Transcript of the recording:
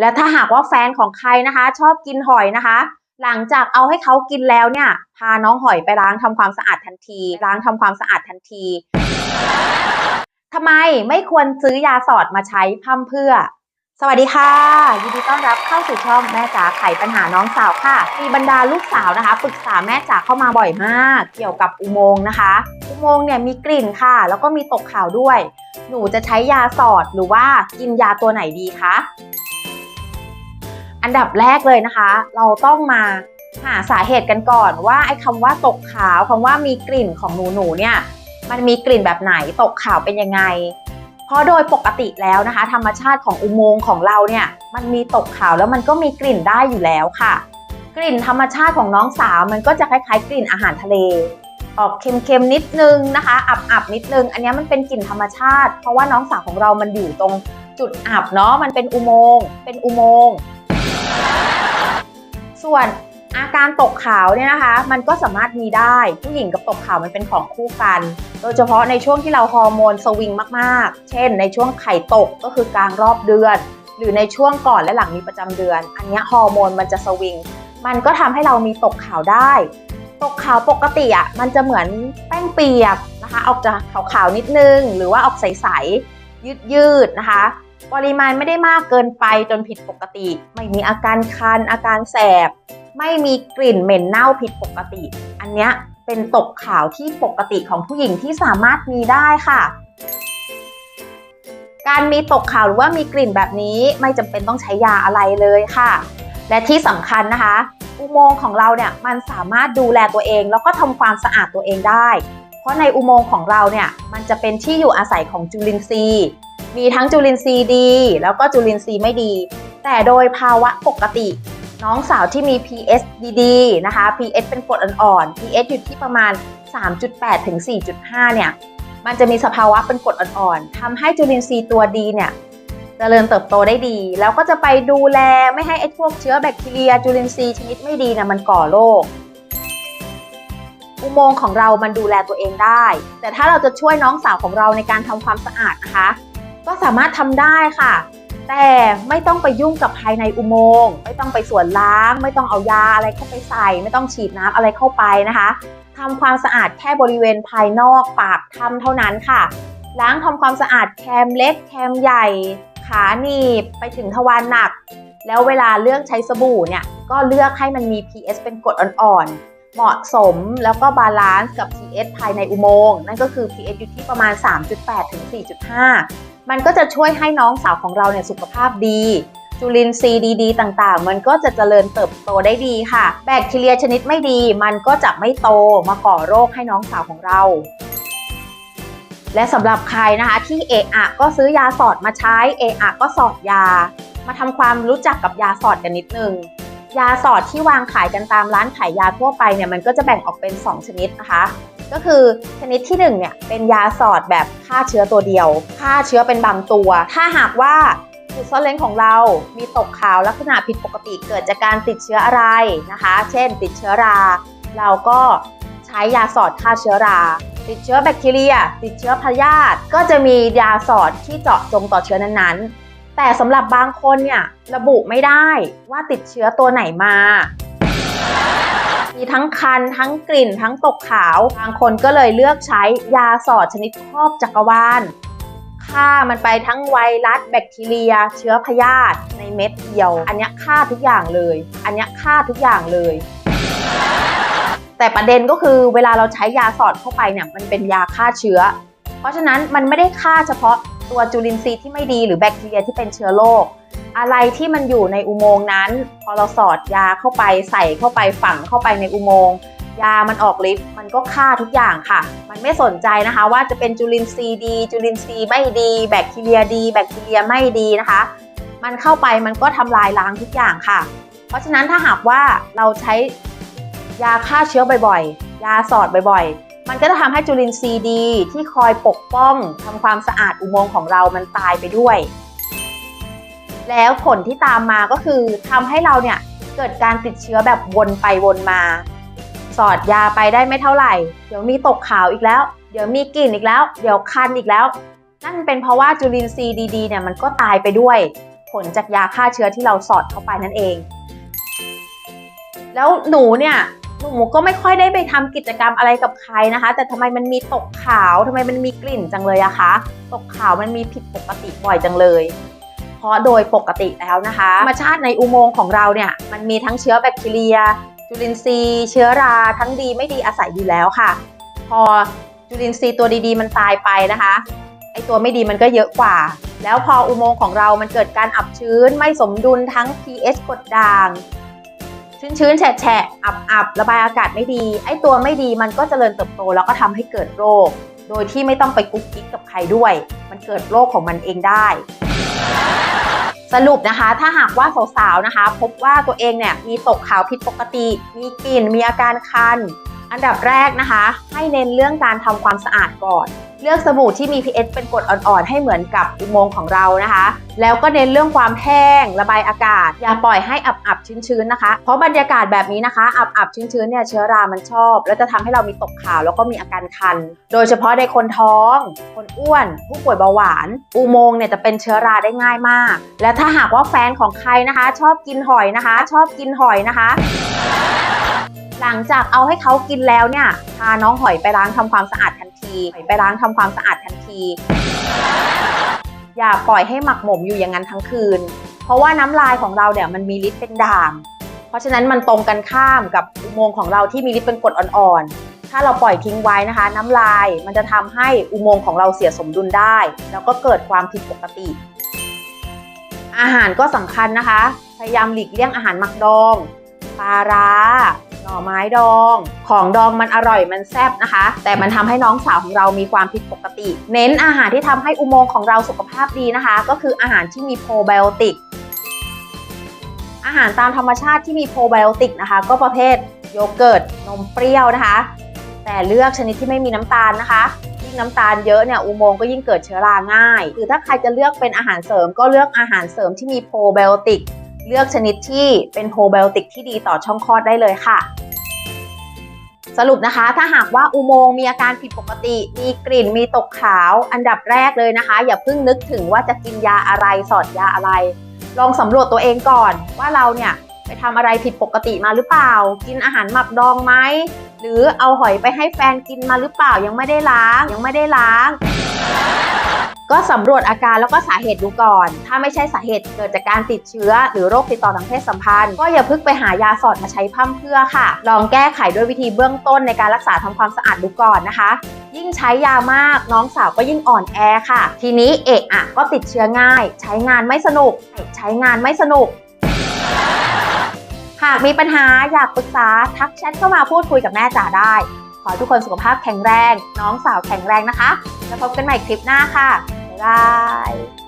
และถ้าหากว่าแฟนของใครนะคะ ชอบกินหอยนะคะ หลังจากเอาให้เขากินแล้วเนี่ย พาน้องหอยไปล้างทำความสะอาดทันที ล้างทำความสะอาดทันทีทำไมไม่ควรซื้อยาสอดมาใช้พ่ำเพื่อสวัสดีค่ะ ยินดีต้อนรับเข้าสู่ช่องแม่จ๋าไขปัญหาน้องสาวค่ะ มีบรรดาลูกสาวนะคะปรึกษาแม่จ๋าเข้ามาบ่อยมาก เกี่ยวกับอุโมงค์นะคะ อุโมงค์เนี่ยมีกลิ่นค่ะ แล้วก็มีตกขาวด้วย หนูจะใช้ยาสอดหรือว่ากินยาตัวไหนดีคะ อันดับแรกเลยนะคะ เราต้องมาหาสาเหตุกันก่อนว่าไอ้คำว่าตกขาวคำว่ามีกลิ่นของหนูหนูเนี่ยมันมีกลิ่นแบบไหนตกขาวเป็นยังไง เพราะโดยปกติแล้วนะคะ ธรรมชาติของอุโมงค์ของเราเนี่ยมันมีตกขาวแล้วมันก็มีกลิ่นได้อยู่แล้วค่ะ กลิ่นธรรมชาติของน้องสาวมันก็จะคล้ายๆ กลิ่นอาหารทะเล ออกเค็มๆนิดนึงนะคะ อับๆนิดนึง อันนี้มันเป็นกลิ่นธรรมชาติ เพราะว่าน้องสาวของเรามันอยู่ตรงจุดอับเนาะมันเป็นอุโมงค์เป็นอุโมงค์ ส่วนอาการตกขาวเนี่ยนะคะ มันก็สามารถมีได้ ผู้หญิงกับตกขาวมันเป็นของคู่กัน โดยเฉพาะในช่วงที่เราฮอร์โมนสวิงมากๆ เช่น ในช่วงไข่ตกก็คือกลางรอบเดือน หรือในช่วงก่อนและหลังมีประจำเดือน อันนี้ฮอร์โมนมันจะสวิง มันก็ทำให้เรามีตกขาวได้ ตกขาวปกติอะมันจะเหมือนแป้งเปียกนะคะ ออกจะขาวๆนิดนึง หรือว่าออกใสๆยืดๆนะคะ ปริมาณไม่ได้มากเกินไปจนผิดปกติ ไม่มีอาการคัน อาการแสบ ไม่มีกลิ่นเหม็นเน่าผิดปกติ อันเนี้ยเป็นตกขาวที่ปกติของผู้หญิงที่สามารถมีได้ค่ะ การมีตกขาวหรือว่ามีกลิ่นแบบนี้ไม่จำเป็นต้องใช้ยาอะไรเลยค่ะ และที่สำคัญนะคะ อุโมงค์ของเราเนี่ยมันสามารถดูแลตัวเอง แล้วก็ทำความสะอาดตัวเองได้ เพราะในอุโมงค์ของเราเนี่ยมันจะเป็นที่อยู่อาศัยของจุลินทรีย์ มีทั้งจุลินทรีย์ดี แล้วก็จุลินทรีย์ไม่ดี แต่โดยภาวะปกติ น้องสาวที่มี pH ดีๆนะคะ pH เป็นกรดอ่อนๆ pH อยู่ที่ประมาณ 3.8 ถึง 4.5 เนี่ย มันจะมีสภาวะเป็นกรดอ่อนๆทำให้จุลินทรีย์ตัวดีเนี่ยเจริญเติบโตได้ดี แล้วก็จะไปดูแลไม่ให้ไอ้พวกเชื้อแบคทีเรีย จุลินทรีย์ชนิดไม่ดีนี่ยมันก่อโรคอุโมงค์ของเรามันดูแลตัวเองได้ แต่ถ้าเราจะช่วยน้องสาวของเราในการทำความสะอาดนะคะ ก็สามารถทำได้ค่ะ แต่ไม่ต้องไปยุ่งกับภายในอุโมงค์ไม่ต้องไปส่วนล้าง ไม่ต้องเอายาอะไรเข้าไปใส่ ไม่ต้องฉีดน้ำอะไรเข้าไปนะคะทำความสะอาดแค่บริเวณภายนอกปากถ้ำเท่านั้นค่ะ ล้างทำความสะอาดแคมเล็ก แคมใหญ่ ขาหนีบไปถึงทวารหนัก แล้วเวลาเลือกใช้สบู่เนี่ยก็เลือกให้มันมี pH เป็นกรดอ่อนๆเหมาะสมแล้วก็บาลานซ์กับ pH ภายในอุโมงค์นั่นก็คือ pH อยู่ที่ประมาณ 3.8 ถึง 4.5 มันก็จะช่วยให้น้องสาวของเราเนี่ยสุขภาพดี จุลินทรีย์ดีๆ ต่างๆ มันก็จะเจริญเติบโตได้ดีค่ะ แบคทีเรียชนิดไม่ดี มันก็จะไม่โตมาก่อโรคให้น้องสาวของเรา และสำหรับใครนะคะที่เอะอะก็ซื้อยาสอดมาใช้เอะอะก็สอดยา มาทำความรู้จักกับยาสอดกันนิดนึงยาสอดที่วางขายกันตามร้านขายยาทั่วไปเนี่ยมันก็จะแบ่งออกเป็น 2 ชนิดนะคะ ก็คือชนิดที่1เนี่ยเป็นยาสอดแบบฆ่าเชื้อตัวเดียวฆ่าเชื้อเป็นบางตัว ถ้าหากว่าจุดซ่อนเร้นของเรา มีตกขาวลักษณะผิดปกติเกิดจากการติดเชื้ออะไรนะคะ เช่น ติดเชื้อรา เราก็ใช้ยาสอดฆ่าเชื้อรา ติดเชื้อแบคทีเรีย ติดเชื้อพยาธิ ก็จะมียาสอดที่เจาะจงต่อเชื้อนั้นๆ แต่สำหรับบางคนเนี่ยระบุไม่ได้ว่าติดเชื้อตัวไหนมา มีทั้งคัน ทั้งกลิ่น ทั้งตกขาว บางคนก็เลยเลือกใช้ยาสอดชนิดครอบจักรวาลฆ่ามันไปทั้งไวรัสแบคทีเรีย เชื้อพยาธิในเม็ดเดียว อันนี้ฆ่าทุกอย่างเลย อันนี้ฆ่าทุกอย่างเลย แต่ประเด็นก็คือเวลาเราใช้ยาสอดเข้าไปเนี่ยมันเป็นยาฆ่าเชื้อ เพราะฉะนั้นมันไม่ได้ฆ่าเฉพาะตัวจุลินทรีย์ที่ไม่ดีหรือแบคทีเรียที่เป็นเชื้อโรค อะไรที่มันอยู่ในอุโมงค์นั้น พอเราสอดยาเข้าไปใส่เข้าไปฝังเข้าไปในอุโมงค์ยามันออกฤทธิ์มันก็ฆ่าทุกอย่างค่ะ มันไม่สนใจนะคะ ว่าจะเป็นจุลินทรีย์ดี จุลินทรีย์ไม่ดีแบคทีเรียดี แบคทีเรียไม่ดีนะคะ มันเข้าไปมันก็ทำลายล้างทุกอย่างค่ะ เพราะฉะนั้นถ้าหากว่าเราใช้ยาฆ่าเชื้อบ่อยๆ ยาสอดบ่อยๆ มันก็จะทำให้จุลินทรีย์ดี ที่คอยปกป้องทำความสะอาดอุโมงค์ของเรามันตายไปด้วย แล้วผลที่ตามมาก็คือทำให้เราเนี่ยเกิดการติดเชื้อแบบวนไปวนมา สอดยาไปได้ไม่เท่าไหร่ เดี๋ยวมีตกขาวอีกแล้ว เดี๋ยวมีกลิ่นอีกแล้ว เดี๋ยวคันอีกแล้ว นั่นเป็นเพราะว่าจุลินทรีย์ดีๆเนี่ยมันก็ตายไปด้วย ผลจากยาฆ่าเชื้อที่เราสอดเข้าไปนั่นเอง แล้วหนูเนี่ยหนูก็ไม่ค่อยได้ไปทำกิจกรรมอะไรกับใครนะคะ แต่ทำไมมันมีตกขาวทำไมมันมีกลิ่นจังเลยอะคะ ตกขาวมันมีผิดปกติบ่อยจังเลยาะโดยปกติแล้วนะคะธรรมชาติในอุโมงค์ของเราเนี่ยมันมีทั้งเชื้อแบคทีเรีย จุลินทรีย์ เชื้อราทั้งดีไม่ดีอาศัยอยู่แล้วค่ะ พอจุลินทรีย์ตัวดีๆ มันตายไปนะคะไอตัวไม่ดีมันก็เยอะกว่า แล้วพออุโมงค์ของเรามันเกิดการอับชื้นไม่สมดุลทั้ง pH กดด่าง ชื้นๆแฉะๆอับๆระบายอากาศไม่ดี ไอตัวไม่ดีมันก็เจริญเติบโตแล้วก็ทำให้เกิดโรค โดยที่ไม่ต้องไปกุ๊กกิ๊กกับใครด้วย มันเกิดโรคของมันเองได้ สรุปนะคะถ้าหากว่าสาวๆนะคะ พบว่าตัวเองเนี่ยมีตกขาวผิดปกติ มีกลิ่นมีอาการคัน อันดับแรกนะคะ ให้เน้นเรื่องการทำความสะอาดก่อน เลือกสบู่ที่มี pH เป็นกรดอ่อนๆ ให้เหมือนกับอุโมงค์ของเรานะคะ แล้วก็เน้นเรื่องความแห้ง ระบายอากาศ อย่าปล่อยให้อับๆชื้นๆนะคะ เพราะบรรยากาศแบบนี้นะคะ อับๆชื้นๆเนี่ยเชื้อรามันชอบ แล้วจะทำให้เรามีตกขาวแล้วก็มีอาการคัน โดยเฉพาะในคนท้อง คนอ้วน ผู้ป่วยเบาหวาน อุโมงค์เนี่ยจะเป็นเชื้อราได้ง่ายมาก และถ้าหากว่าแฟนของใครนะคะ ชอบกินหอยนะคะ ชอบกินหอยนะคะ หลังจากเอาให้เขากินแล้วเนี่ยพาน้องหอยไปล้างทำความสะอาดทันทีหอยไปล้างทำความสะอาดทันที อย่าปล่อยให้หมักหมมอยู่อย่างนั้นทั้งคืน เพราะว่าน้ำลายของเราเนี่ยมันมีฤทธิ์เป็นด่าง เพราะฉะนั้นมันตรงกันข้ามกับอุโมงค์ของเราที่มีฤทธิ์เป็นกรดอ่อนๆ ถ้าเราปล่อยทิ้งไว้นะคะ น้ำลายมันจะทำให้อุโมงค์ของเราเสียสมดุลได้ แล้วก็เกิดความผิดปกติ อาหารก็สำคัญนะคะ พยายามหลีกเลี่ยงอาหารหมักดองปลาร้า หน่อไม้ดอง ของดองมันอร่อยมันแซ่บนะคะ แต่มันทำให้น้องสาวของเรามีความผิดปกติ เน้นอาหารที่ทำให้อุโมงค์ของเราสุขภาพดีนะคะ ก็คืออาหารที่มีโปรไบโอติก อาหารตามธรรมชาติที่มีโปรไบโอติกนะคะ ก็ประเภทโยเกิร์ต นมเปรี้ยวนะคะ แต่เลือกชนิดที่ไม่มีน้ำตาลนะคะยิ่งน้ำตาลเยอะเนี่ยอุโมงค์ก็ยิ่งเกิดเชื้อราง่าย หรือถ้าใครจะเลือกเป็นอาหารเสริมก็เลือกอาหารเสริมที่มีโปรไบโอติก เลือกชนิดที่เป็นโปรไบโอติกที่ดีต่อช่องคลอดได้เลยค่ะ สรุปนะคะ ถ้าหากว่าอุโมงค์มีอาการผิดปกติ มีกลิ่นมีตกขาว อันดับแรกเลยนะคะ อย่าเพิ่งนึกถึงว่าจะกินยาอะไรสอดยาอะไร ลองสำรวจตัวเองก่อน ว่าเราเนี่ยไปทำอะไรผิดปกติมาหรือเปล่า กินอาหารหมักดองไหมหรือเอาหอยไปให้แฟนกินมาหรือเปล่ายังไม่ได้ล้างยังไม่ได้ล้าง ก็สำรวจอาการแล้วก็สาเหตุดูก่อน ถ้าไม่ใช่สาเหตุเกิดจากการติดเชื้อ หรือโรคติดต่อทางเพศสัมพันธ์ ก็อย่าเพึ่งไปหายาสอดมาใช้พร่ำเพื่อค่ะ ลองแก้ไขด้วยวิธีเบื้องต้นในการรักษาทำความสะอาดดูก่อนนะคะ ยิ่งใช้ยามากน้องสาวก็ยิ่งอ่อนแอค่ะ ทีนี้เอะอะก็ติดเชื้อง่าย ใช้งานไม่สนุก ใช้งานไม่สนุกหากมีปัญหาอยากปรึกษาทักแชทเข้ามาพูดคุยกับแม่จ๋าได้ ขอทุกคนสุขภาพแข็งแรง น้องสาวแข็งแรงนะคะ แล้วพบกันใหม่คลิปหน้าค่ะ บ๊ายบาย